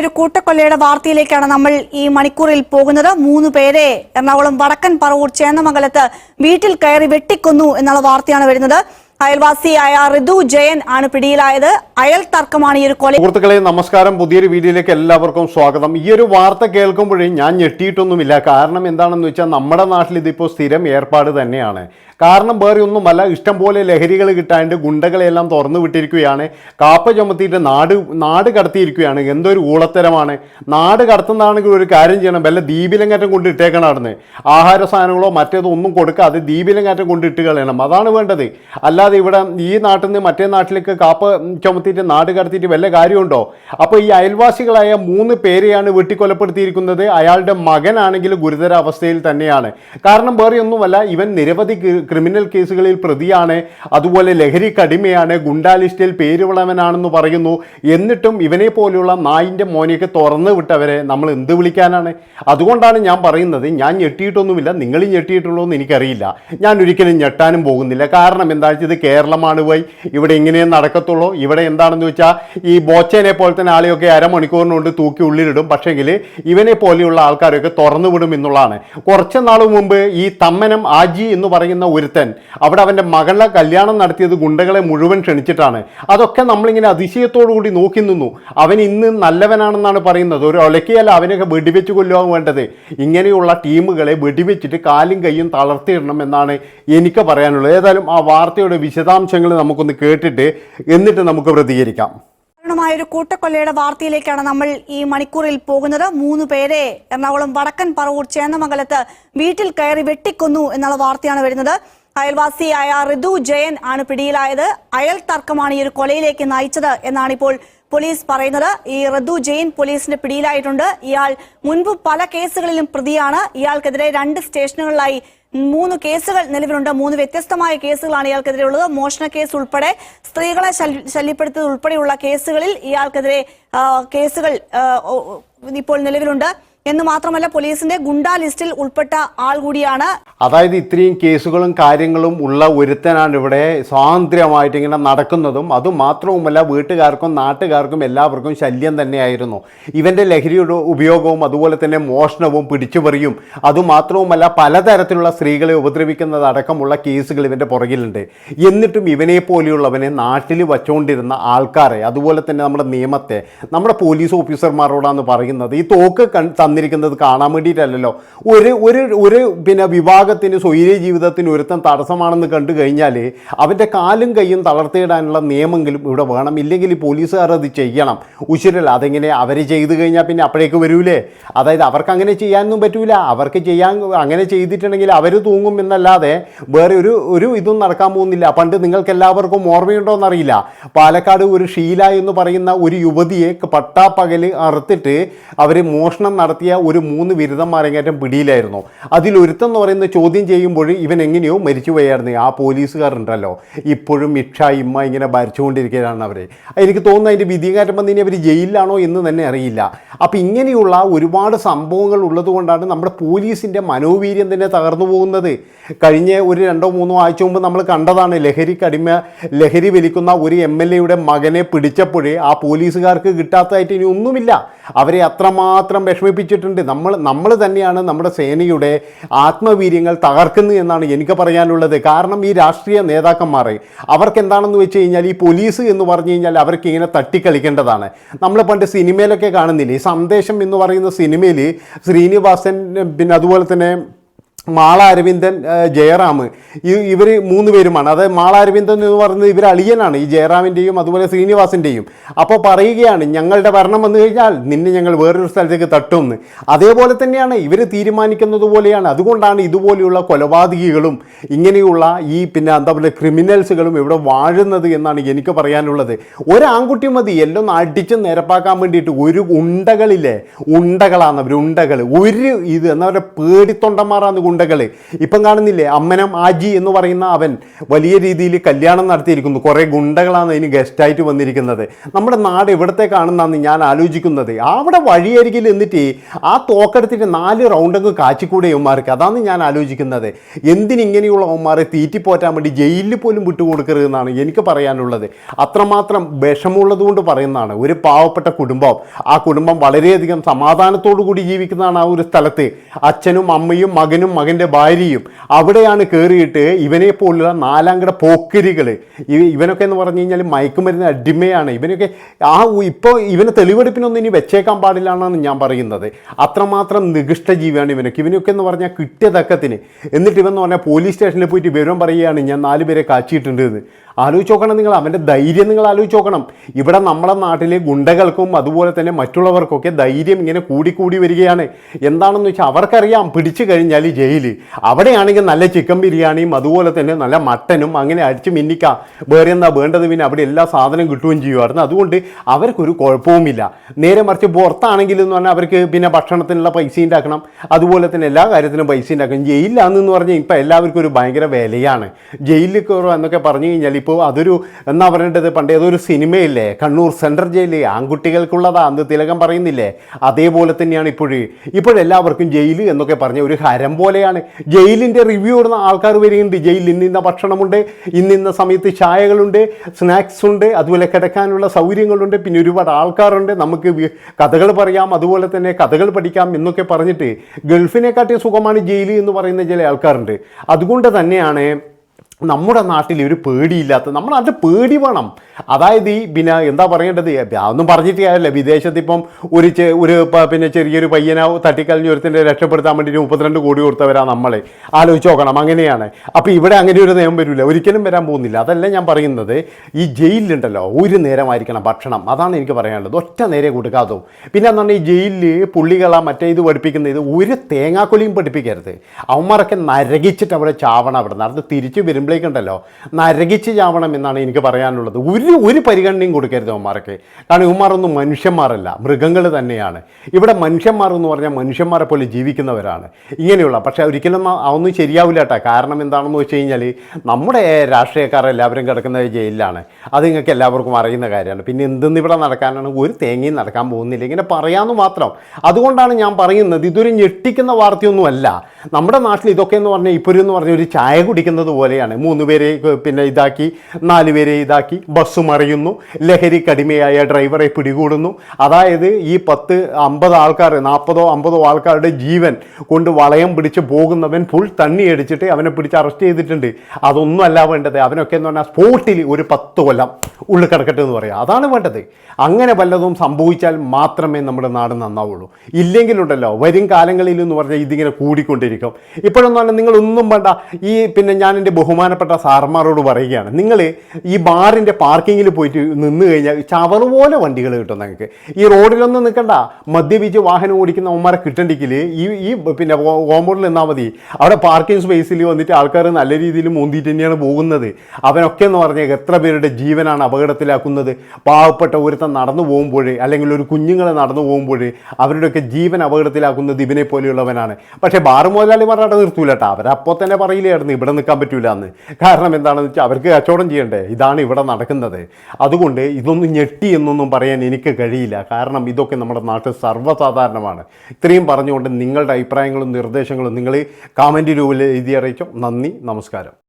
ഒരു കൂട്ടക്കൊല്ലയുടെ വാർത്തയിലേക്കാണ് നമ്മൾ ഈ മണിക്കൂറിൽ പോകുന്നത്. മൂന്ന് പേരെ എറണാകുളം വടക്കൻ പറവൂർ ചേന്നമംഗലത്ത് വീട്ടിൽ കയറി വെട്ടിക്കൊന്നു എന്നുള്ള വാർത്തയാണ് വരുന്നത്. അയൽവാസിയായ ഋതു ജയൻ ആണ് പിടിയിലായത്. അയൽ തർക്കമാണ് ഈ ഒരു കൊല സുഹൃത്തുക്കളെ നമസ്കാരം. പുതിയൊരു വീഡിയോയിലേക്ക് എല്ലാവർക്കും സ്വാഗതം. ഈ ഒരു വാർത്ത കേൾക്കുമ്പോഴേ ഞാൻ ഞെട്ടിയിട്ടൊന്നുമില്ല. കാരണം എന്താണെന്ന് വെച്ചാൽ നമ്മുടെ നാട്ടിൽ ഇതിപ്പോൾ സ്ഥിരം ഏർപ്പാട് തന്നെയാണ്. കാരണം വേറെ ഒന്നുമല്ല ഇഷ്ടംപോലെ ലഹരികൾ കിട്ടാണ്ട് ഗുണ്ടകളെല്ലാം തുറന്നു വിട്ടിരിക്കുകയാണ്. കാപ്പ ചുമത്തിയിട്ട് നാട് നാട് കടത്തിയിരിക്കുകയാണ്. എന്തൊരു ഊളത്തരമാണ്. നാട് കടത്തുന്നതാണെങ്കിൽ ഒരു കാര്യം ചെയ്യണം. വല്ല ദീപിലങ്ങാറ്റം കൊണ്ട് ഇട്ടേക്കണം അവിടുന്ന്. ആഹാര സാധനങ്ങളോ മറ്റേതോ ഒന്നും കൊടുക്കാതെ ദീപിലങ്ങാറ്റം കൊണ്ട് ഇട്ട് കളയണം. അതാണ് വേണ്ടത്. അല്ലാതെ ഇവിടെ ഈ നാട്ടിൽ നിന്ന് മറ്റേ നാട്ടിലേക്ക് കാപ്പ ചുമത്തിയിട്ട് നാട് കടത്തിയിട്ട് വല്ല കാര്യമുണ്ടോ? അപ്പോൾ ഈ അയൽവാസികളായ മൂന്ന് പേരെയാണ് വെട്ടിക്കൊലപ്പെടുത്തിയിരിക്കുന്നത്. അയാളുടെ മകനാണെങ്കിൽ ഗുരുതര അവസ്ഥയിൽ തന്നെയാണ്. കാരണം വേറെ ഒന്നുമല്ല ഇവൻ നിരവധി ക്രിമിനൽ കേസുകളിൽ പ്രതിയാണ്. അതുപോലെ ലഹരി കടിമയാണ് ഗുണ്ടാ ലിസ്റ്റിൽ പറയുന്നു. എന്നിട്ടും ഇവനെ പോലെയുള്ള നായിന്റെ മോനെയൊക്കെ തുറന്നു വിട്ടവരെ നമ്മൾ എന്ത് വിളിക്കാനാണ്? അതുകൊണ്ടാണ് ഞാൻ പറയുന്നത് ഞാൻ ഞെട്ടിയിട്ടൊന്നുമില്ല. നിങ്ങൾ ഞെട്ടിയിട്ടുള്ളൂ എന്ന് എനിക്കറിയില്ല. ഞാൻ ഒരിക്കലും ഞെട്ടാനും പോകുന്നില്ല. കാരണം എന്താ വെച്ചാൽ ഇത് കേരളമാണ് പോയി. ഇവിടെ ഇങ്ങനെ നടക്കത്തുള്ളൂ. ഇവിടെ എന്താണെന്ന് വെച്ചാൽ ഈ ബോച്ചേനെ പോലെ തന്നെ ആളെയൊക്കെ അരമണിക്കൂറിനുണ്ട് തൂക്കി ഉള്ളിലിടും. പക്ഷേങ്കിൽ ഇവനെ പോലെയുള്ള ആൾക്കാരൊക്കെ തുറന്നു വിടും എന്നുള്ളതാണ്. കുറച്ച് നാൾ മുമ്പ് ഈ തമ്മനം ആജി എന്ന് പറയുന്ന ഒരുത്തൻ അവിടെ അവന്റെ മകളെ കല്യാണം നടത്തിയത് ഗുണ്ടകളെ മുഴുവൻ ക്ഷണിച്ചിട്ടാണ്. അതൊക്കെ നമ്മളിങ്ങനെ അതിശയത്തോടു കൂടി നോക്കി നിന്നു. അവൻ ഇന്ന് നല്ലവനാണെന്നാണ് പറയുന്നത്. ഒരു ഒലക്കിയല്ല അവനൊക്കെ വെടിവെച്ച് കൊല്ലുവാൻ വേണ്ടത്. ഇങ്ങനെയുള്ള ടീമുകളെ വെടിവെച്ചിട്ട് കാലും കൈയും തളർത്തിയിടണം എന്നാണ് എനിക്ക് പറയാനുള്ളത്. ഏതായാലും ആ വാർത്തയുടെ വിശദാംശങ്ങൾ നമുക്കൊന്ന് കേട്ടിട്ട് എന്നിട്ട് നമുക്ക് പ്രതികരിക്കാം ഒരു കൂട്ടക്കൊല്ലയുടെ വാർത്തയിലേക്കാണ് നമ്മൾ ഈ മണിക്കൂറിൽ പോകുന്നത്. മൂന്ന് പേരെ എറണാകുളം വടക്കൻ പറവൂർ ചേന്നമംഗലത്ത് വീട്ടിൽ കയറി വെട്ടിക്കൊന്നു എന്നുള്ള വാർത്തയാണ് വരുന്നത്. അയൽവാസിയായ ഋതു ജയൻ ആണ് പിടിയിലായത്. അയൽ തർക്കമാണ് ഈ ഒരു കൊലയിലേക്ക് നയിച്ചത് എന്നാണ് ഇപ്പോൾ പോലീസ് പറയുന്നത്. ഈ ഋതു ജെയിൻ പോലീസിന്റെ പിടിയിലായിട്ടുണ്ട്. ഇയാൾ മുൻപ് പല കേസുകളിലും പ്രതിയാണ്. ഇയാൾക്കെതിരെ രണ്ട് സ്റ്റേഷനുകളിലായി മൂന്ന് കേസുകൾ നിലവിലുണ്ട്. മൂന്ന് വ്യത്യസ്തമായ കേസുകളാണ് ഇയാൾക്കെതിരെ ഉള്ളത് മോഷണ കേസ് ഉൾപ്പെടെ സ്ത്രീകളെ ശല്യ- ശല്യപ്പെടുത്തിയത് ഉൾപ്പെടെയുള്ള കേസുകളിൽ ഇയാൾക്കെതിരെ കേസുകൾ ഇപ്പോൾ നിലവിലുണ്ട്. എന്ന് മാത്രമല്ല പോലീസിന്റെ ഗുണ്ടാ ലിസ്റ്റിൽ ഉൾപ്പെട്ട ആൾ കൂടിയാണ്. അതായത് ഇത്രയും കേസുകളും കാര്യങ്ങളും ഉള്ള ഒരുത്തനാണ് ഇവിടെ സ്വാതന്ത്ര്യമായിട്ട് ഇങ്ങനെ നടക്കുന്നതും അത് മാത്രവുമല്ല വീട്ടുകാർക്കും നാട്ടുകാർക്കും എല്ലാവർക്കും ശല്യം തന്നെയായിരുന്നു. ഇവന്റെ ലഹരിയുടെ ഉപയോഗവും അതുപോലെ തന്നെ മോഷണവും പിടിച്ചുപറിയും അതുമാത്രവുമല്ല പലതരത്തിലുള്ള സ്ത്രീകളെ ഉപദ്രവിക്കുന്നതടക്കമുള്ള കേസുകൾ ഇവന്റെ പുറകിലുണ്ട്. എന്നിട്ടും ഇവനെ പോലെയുള്ളവനെ നാട്ടിൽ വച്ചുകൊണ്ടിരുന്ന ആൾക്കാരെ അതുപോലെ തന്നെ നമ്മുടെ നിയമത്തെ നമ്മുടെ പോലീസ് ഓഫീസർമാരോടാണ് പറയുന്നത്. ഈ തോക്ക് കൺ തന്നിരിക്കുന്നത് കാണാൻ വേണ്ടിയിട്ടല്ലല്ലോ. ഒരു ഒരു ഒരു പിന്നെ വിഭാഗത്തിന് സ്വൈര്യ ജീവിതത്തിന് ഒരുത്തം തടസ്സമാണെന്ന് കണ്ടു കഴിഞ്ഞാൽ അവന്റെ കാലും കൈയും തളർത്തിയിടാനുള്ള നിയമമെങ്കിലും ഇവിടെ വേണം. ഇല്ലെങ്കിൽ പോലീസുകാർ അത് ചെയ്യണം. ഉശിരല്ല അതെങ്ങനെ അവർ ചെയ്തു കഴിഞ്ഞാൽ പിന്നെ അപ്പോഴേക്ക് വരൂലേ? അതായത് അവർക്ക് അങ്ങനെ ചെയ്യാനൊന്നും പറ്റൂല. അവർക്ക് ചെയ്യാൻ അങ്ങനെ ചെയ്തിട്ടുണ്ടെങ്കിൽ അവർ തൂങ്ങും എന്നല്ലാതെ വേറെ ഒരു ഒരു ഇതും നടക്കാൻ പോകുന്നില്ല. പണ്ട് നിങ്ങൾക്ക് എല്ലാവർക്കും ഓർമ്മയുണ്ടോ എന്നറിയില്ല പാലക്കാട് ഒരു ഷീല എന്ന് പറയുന്ന ഒരു യുവതിയെ പട്ടാപ്പകൽ അറുത്തിട്ട് അവർ മോഷണം നടത്തിയ ഒരു മൂന്ന് ബിരുദന്മാരെങ്ങാറ്റം പിടിയിലായിരുന്നു. അതിലൊരുത്തം എന്ന് പറയുന്ന ചോദ്യം ചെയ്യുമ്പോൾ ഇവൻ എങ്ങനെയോ മരിച്ചു പോയായിരുന്നു ആ പോലീസുകാരുണ്ടല്ലോ. ഇപ്പോഴും ഇക്ഷ ഇമ്മ ഇങ്ങനെ ഭരിച്ചുകൊണ്ടിരിക്കുകയാണ് അവർ എനിക്ക് തോന്നുന്നു അതിന്റെ വിധികാരം വന്ന് ഇനി അവർ ജയിലിലാണോ എന്ന് തന്നെ അറിയില്ല. അപ്പോൾ ഇങ്ങനെയുള്ള ഒരുപാട് സംഭവങ്ങൾ ഉള്ളതുകൊണ്ടാണ് നമ്മുടെ പോലീസിന്റെ മനോവീര്യം തന്നെ തകർന്നു പോകുന്നത്. കഴിഞ്ഞ ഒരു രണ്ടോ മൂന്നോ ആഴ്ച മുമ്പ് നമ്മൾ കണ്ടതാണ് ലഹരിക്കടിമ ലഹരി വലിക്കുന്ന ഒരു എം എൽ എയുടെ മകനെ പിടിച്ചപ്പോഴേ ആ പോലീസുകാർക്ക് കിട്ടാത്തതായിട്ട് ഇനി ഒന്നുമില്ല. അവരെ അത്രമാത്രം വിഷമിപ്പിച്ചിട്ടുണ്ട് നമ്മൾ നമ്മൾ തന്നെയാണ് നമ്മുടെ സേനയുടെ ആത്മവീര്യങ്ങൾ തകർക്കുന്നത് എന്നാണ് എനിക്ക് പറയാനുള്ളത്. കാരണം ഈ രാഷ്ട്രീയ നേതാക്കന്മാർ അവർക്ക് എന്താണെന്ന് വെച്ച് കഴിഞ്ഞാൽ ഈ പോലീസ് എന്ന് പറഞ്ഞു കഴിഞ്ഞാൽ അവർക്ക് ഇങ്ങനെ തട്ടിക്കളിക്കേണ്ടതാണ്. നമ്മൾ പണ്ട് സിനിമയിലൊക്കെ കാണുന്നില്ല? ഈ സന്ദേശം എന്ന് പറയുന്ന സിനിമയിൽ ശ്രീനിവാസൻ പിന്നെ അതുപോലെ തന്നെ മാള അരവിന്ദൻ ജയറാം. ഇവർ മൂന്ന് പേരുമാണ്. അതായത് മാള അരവിന്ദൻ എന്ന് പറയുന്നത് ഇവർ അളിയനാണ്. ഈ ജയറാമിന്റെയും അതുപോലെ ശ്രീനിവാസിന്റെയും അപ്പോൾ പറയുകയാണ് ഞങ്ങളുടെ ഭരണം വന്നു കഴിഞ്ഞാൽ നിന്നെ ഞങ്ങൾ വേറൊരു സ്ഥലത്തേക്ക് തട്ടുമെന്ന് അതേപോലെ തന്നെയാണ് ഇവർ തീരുമാനിക്കുന്നത് പോലെയാണ്. അതുകൊണ്ടാണ് ഇതുപോലെയുള്ള കൊലപാതകികളും ഇങ്ങനെയുള്ള ഈ പിന്നെ എന്താ പറയുക ക്രിമിനൽസുകളും ഇവിടെ വാഴുന്നത് എന്നാണ് എനിക്ക് പറയാനുള്ളത്. ഒരാൺകുട്ടി മതി എല്ലാം അടിച്ച് നിരപ്പാക്കാൻ വേണ്ടിയിട്ട് ഒരു ഉണ്ടകളില്ലേ? ഉണ്ടകളാണ് അവർ ഉണ്ടകൾ ഒരു ഇത് എന്താ പറയുക പേടിത്തൊണ്ടന്മാരാണ് ഗുണ്ടകൾ ഇപ്പം കാണുന്നില്ലേ അമ്മനം ആജി എന്ന് പറയുന്ന അവൻ വലിയ രീതിയിൽ കല്യാണം നടത്തിയിരിക്കുന്നു. കുറേ ഗുണ്ടകളാണ് അതിന് ഗസ്റ്റായിട്ട് വന്നിരിക്കുന്നത്. നമ്മുടെ നാട് എവിടത്തേക്കാണെന്നാണ് ഞാൻ ആലോചിക്കുന്നത്. അവിടെ വഴിയരികിൽ എന്നിട്ട് ആ തോക്കെടുത്തിട്ട് നാല് റൗണ്ടൊക്കെ കാച്ചിക്കൂടെ ഉമ്മാർക്ക് അതാണ് ഞാൻ ആലോചിക്കുന്നത്. എന്തിനിങ്ങനെയുള്ള അവന്മാരെ തീറ്റിപ്പോറ്റാൻ വേണ്ടി ജയിലിൽ പോലും വിട്ടുകൊടുക്കരുതെന്നാണ് എനിക്ക് പറയാനുള്ളത്. അത്രമാത്രം വിഷമുള്ളതുകൊണ്ട് പറയുന്നതാണ്. ഒരു പാവപ്പെട്ട കുടുംബം. ആ കുടുംബം വളരെയധികം സമാധാനത്തോടു കൂടി ജീവിക്കുന്നതാണ് ആ ഒരു സ്ഥലത്ത്. അച്ഛനും അമ്മയും മകനും മകന്റെ ഭാര്യയും അവിടെയാണ് കയറിയിട്ട് ഇവനെ പോലുള്ള നാലാംകട പോക്കരികൾ ഇവനൊക്കെ എന്ന് പറഞ്ഞു കഴിഞ്ഞാൽ മയക്കുമരുന്ന് അടിമയാണ്. ഇവനൊക്കെ ആ ഇപ്പോൾ ഇവനെ തെളിവെടുപ്പിനൊന്നും ഇനി വെച്ചേക്കാൻ പാടില്ല എന്നാണ് ഞാൻ പറയുന്നത്. അത്രമാത്രം നികൃഷ്ട ജീവിയാണ് ഇവനൊക്കെ. ഇവനൊക്കെ എന്ന് പറഞ്ഞാൽ കിട്ടിയ തക്കത്തിന്. എന്നിട്ട് ഇവൻ എന്ന് പറഞ്ഞാൽ പോലീസ് സ്റ്റേഷനിൽ പോയിട്ട് വിവരം പറയുകയാണ്. ഞാൻ നാല് പേരെ കാച്ചിയിട്ടുണ്ട് എന്ന്. ആലോചിച്ച് നോക്കണം നിങ്ങൾ അവന്റെ ധൈര്യം നിങ്ങൾ ആലോചിച്ച് നോക്കണം. ഇവിടെ നമ്മുടെ നാട്ടിലെ ഗുണ്ടകൾക്കും അതുപോലെ തന്നെ മറ്റുള്ളവർക്കൊക്കെ ധൈര്യം ഇങ്ങനെ കൂടിക്കൂടി വരികയാണ്. എന്താണെന്ന് വെച്ചാൽ അവർക്കറിയാം പിടിച്ചു കഴിഞ്ഞാൽ ജയിൽ അവിടെയാണെങ്കിൽ നല്ല ചിക്കൻ ബിരിയാണിയും അതുപോലെ തന്നെ നല്ല മട്ടനും അങ്ങനെ അടിച്ച് മിന്നിക്കാം. വേറെ എന്താ വേണ്ടത്? പിന്നെ അവിടെ എല്ലാ സാധനം കിട്ടുകയും ചെയ്യുമായിരുന്നു. അതുകൊണ്ട് അവർക്കൊരു കുഴപ്പവുമില്ല. നേരെ മറിച്ച് പുറത്താണെങ്കിൽ എന്ന് പറഞ്ഞാൽ അവർക്ക് പിന്നെ ഭക്ഷണത്തിനുള്ള പൈസ ഉണ്ടാക്കണം. അതുപോലെ തന്നെ എല്ലാ കാര്യത്തിനും പൈസ ഉണ്ടാക്കണം. ജയിലിലാണെന്ന് പറഞ്ഞാൽ ഇപ്പം എല്ലാവർക്കും ഒരു ഭയങ്കര വിലയാണ്. ജയിലിൽ കയറുക എന്നൊക്കെ പറഞ്ഞു കഴിഞ്ഞാൽ ഇപ്പോൾ അതൊരു എന്നാ പറയേണ്ടത്? പണ്ട് ഏതൊരു സിനിമയില്ലേ? കണ്ണൂർ സെൻട്രൽ ജയിലിൽ ആൺകുട്ടികൾക്കുള്ളതാ അന്ന് തിലകം പറയുന്നില്ലേ? അതേപോലെ തന്നെയാണ് ഇപ്പോഴ്. ഇപ്പോഴെല്ലാവർക്കും ജയിൽ എന്നൊക്കെ പറഞ്ഞ ഒരു ഹരം പോലെയാണ്. ജയിലിന്റെ റിവ്യൂ ഇടുന്ന ആൾക്കാർ വരികയുണ്ട് ജയിലിൽ ഇന്നിന്ന ഭക്ഷണമുണ്ട് ഇന്നിന്ന സമയത്ത് ചായകളുണ്ട് സ്നാക്സ് ഉണ്ട് അതുപോലെ കിടക്കാനുള്ള സൗകര്യങ്ങളുണ്ട്. പിന്നെ ഒരുപാട് ആൾക്കാരുണ്ട്. നമുക്ക് കഥകൾ പറയാം അതുപോലെ തന്നെ കഥകൾ പഠിക്കാം എന്നൊക്കെ പറഞ്ഞിട്ട് ഗൾഫിനെക്കാട്ടിയ സുഖമാണ് ജയിൽ എന്ന് പറയുന്ന ചില ആൾക്കാരുണ്ട്. അതുകൊണ്ട് തന്നെയാണ് നമ്മുടെ നാട്ടിൽ ഒരു പേടിയില്ലാത്ത നമ്മുടെ നാട്ടിൽ പേടി വേണം. അതായത് ഈ പിന്നെ എന്താ പറയേണ്ടത്? അതൊന്നും പറഞ്ഞിട്ട് കാര്യമില്ല. വിദേശത്ത് ഇപ്പം ഒരു ഒരു പിന്നെ ചെറിയൊരു പയ്യനെ തട്ടിക്കളഞ്ഞ് ഒരുത്തിന്റെ രക്ഷപ്പെടുത്താൻ വേണ്ടിയിട്ട് മുപ്പത്തിരണ്ട് കോടി കൊടുത്തവരാ നമ്മളെ. ആലോചിച്ച് നോക്കണം. അങ്ങനെയാണ്. അപ്പോൾ ഇവിടെ അങ്ങനെ ഒരു നിയമം വരില്ല. ഒരിക്കലും വരാൻ പോകുന്നില്ല. അതല്ല ഞാൻ പറയുന്നത്. ഈ ജയിലിലുണ്ടല്ലോ. ഒരു നേരമായിരിക്കണം ഭക്ഷണം. അതാണ് എനിക്ക് പറയാനുള്ളത്. ഒറ്റ നേരെ കൊടുക്കാതെ. പിന്നെ എന്ന് പറഞ്ഞാൽ ഈ ജയിലിൽ പുള്ളികളാ മറ്റേ ഇത് പഠിപ്പിക്കുന്ന ഇത് ഒരു തേങ്ങാക്കൊലിയും പഠിപ്പിക്കരുത്. അവന്മാരൊക്കെ നരകിച്ചിട്ട് അവിടെ ചാവണം അവിടെ നടന്ന് തിരിച്ച് വരുമ്പോഴേക്കുണ്ടല്ലോ നരകിച്ച് ചാവണം എന്നാണ് എനിക്ക് പറയാനുള്ളത്. ഒരു ഒരു പരിഗണനയും കൊടുക്കരുത് ഉമ്മാർക്ക് കാരണം ഇവന്മാരൊന്നും മനുഷ്യന്മാരല്ല മൃഗങ്ങൾ തന്നെയാണ്. ഇവിടെ മനുഷ്യന്മാർ എന്ന് പറഞ്ഞാൽ മനുഷ്യന്മാരെ പോലെ ജീവിക്കുന്നവരാണ്. ഇങ്ങനെയുള്ള പക്ഷെ ഒരിക്കലും അതൊന്നും ശരിയാവില്ല കേട്ടോ. കാരണം എന്താണെന്ന് വെച്ച് കഴിഞ്ഞാൽ നമ്മുടെ രാഷ്ട്രീയക്കാരെല്ലാവരും കിടക്കുന്നത് ജയിലിലാണ്. അത് നിങ്ങൾക്ക് എല്ലാവർക്കും അറിയുന്ന കാര്യമാണ്. പിന്നെ എന്തെന്ന് ഇവിടെ നടക്കാനാണ്? ഒരു തേങ്ങയും നടക്കാൻ പോകുന്നില്ല. ഇങ്ങനെ പറയാമെന്ന് മാത്രം. അതുകൊണ്ടാണ് ഞാൻ പറയുന്നത് ഇതൊരു ഞെട്ടിക്കുന്ന വാർത്തയൊന്നുമല്ല. നമ്മുടെ നാട്ടിൽ ഇതൊക്കെ എന്ന് പറഞ്ഞാൽ ഇപ്പോൾ എന്ന് പറഞ്ഞ ഒരു ചായ കുടിക്കുന്നത് പോലെയാണ്. മൂന്ന് പേരെ പിന്നെ ഇതാക്കി നാല് പേരെ ഇതാക്കി ബസ് മറിയുന്നു ലഹരി കടിമയായ ഡ്രൈവറെ പിടികൂടുന്നു. അതായത് ഈ പത്ത് അമ്പത് ആൾക്കാർ നാൽപ്പതോ അമ്പതോ ആൾക്കാരുടെ ജീവൻ കൊണ്ട് വളയം പിടിച്ച് പോകുന്നവൻ ഫുൾ തണ്ണി അടിച്ചിട്ട് അവനെ പിടിച്ച് അറസ്റ്റ് ചെയ്തിട്ടുണ്ട്. അതൊന്നും അല്ല വേണ്ടത്. അവനൊക്കെ എന്ന് പറഞ്ഞാൽ സ്പോട്ടിൽ ഒരു പത്ത് കൊല്ലം ഉള്ളിൽ കിടക്കട്ടെ എന്ന് പറയാം. അതാണ് വേണ്ടത്. അങ്ങനെ വല്ലതും സംഭവിച്ചാൽ മാത്രമേ നമ്മുടെ നാട് നന്നാവുള്ളൂ. ഇല്ലെങ്കിലുണ്ടല്ലോ വരും കാലങ്ങളിൽ എന്ന് പറഞ്ഞാൽ ഇതിങ്ങനെ കൂടിക്കൊണ്ടിരിക്കും ഇപ്പോഴൊന്നും പറഞ്ഞാൽ നിങ്ങളൊന്നും വേണ്ട. ഈ പിന്നെ ഞാൻ എന്റെ ബഹുമാനപ്പെട്ട സാർമാരോട് പറയുകയാണ്. നിങ്ങൾ ഈ ബാറിന്റെ പാർക്കിങ്ങിൽ പോയിട്ട് നിന്ന് കഴിഞ്ഞാൽ ചവർ പോലെ വണ്ടികൾ കിട്ടും നിങ്ങൾക്ക് ഈ റോഡിലൊന്നും നിൽക്കണ്ട മദ്യപിച്ച് വാഹനം ഓടിക്കുന്ന അവന്മാരെ കിട്ടണ്ടെങ്കിൽ ഈ ഈ പിന്നെ കോമ്പൗണ്ടിൽ നിന്നാൽ മതി. അവിടെ പാർക്കിംഗ് സ്പേസിൽ വന്നിട്ട് ആൾക്കാർ നല്ല രീതിയിൽ മുന്തിയിട്ട് തന്നെയാണ് പോകുന്നത്. അവനൊക്കെ എന്ന് പറഞ്ഞാൽ എത്ര പേരുടെ ജീവനാണ് അപകടത്തിലാക്കുന്നത്. പാവപ്പെട്ട ഒരുത്തൻ നടന്നു പോകുമ്പോൾ അല്ലെങ്കിൽ ഒരു കുഞ്ഞുങ്ങളെ നടന്നു പോകുമ്പോൾ അവരുടെയൊക്കെ ജീവൻ അപകടത്തിലാക്കുന്നത് ഇവനെ പോലെയുള്ളവനാണ് പക്ഷേ ബാറ് മുതലാളിമാർ പറഞ്ഞാട്ട് നിർത്തൂല കേട്ടോ അവരപ്പോൾ തന്നെ പറയില്ലായിരുന്നു ഇവിടെ നിൽക്കാൻ പറ്റൂല എന്ന് കാരണം എന്താണെന്ന് വെച്ചാൽ അവർക്ക് കച്ചവടം ചെയ്യണ്ടേ? ഇതാണ് ഇവിടെ നടക്കുന്നത്. അതുകൊണ്ട് ഇതൊന്നും ഞെട്ടി എന്നൊന്നും പറയാൻ എനിക്ക് കഴിയില്ല. കാരണം ഇതൊക്കെ നമ്മുടെ നാട്ടിൽ സർവസാധാരണമാണ്. ഇത്രയും പറഞ്ഞുകൊണ്ട് നിങ്ങളുടെ അഭിപ്രായങ്ങളും നിർദ്ദേശങ്ങളും നിങ്ങൾ കാമന്റ് രൂപത്തിൽ എഴുതി അറിയിച്ചോ? നന്ദി നമസ്കാരം.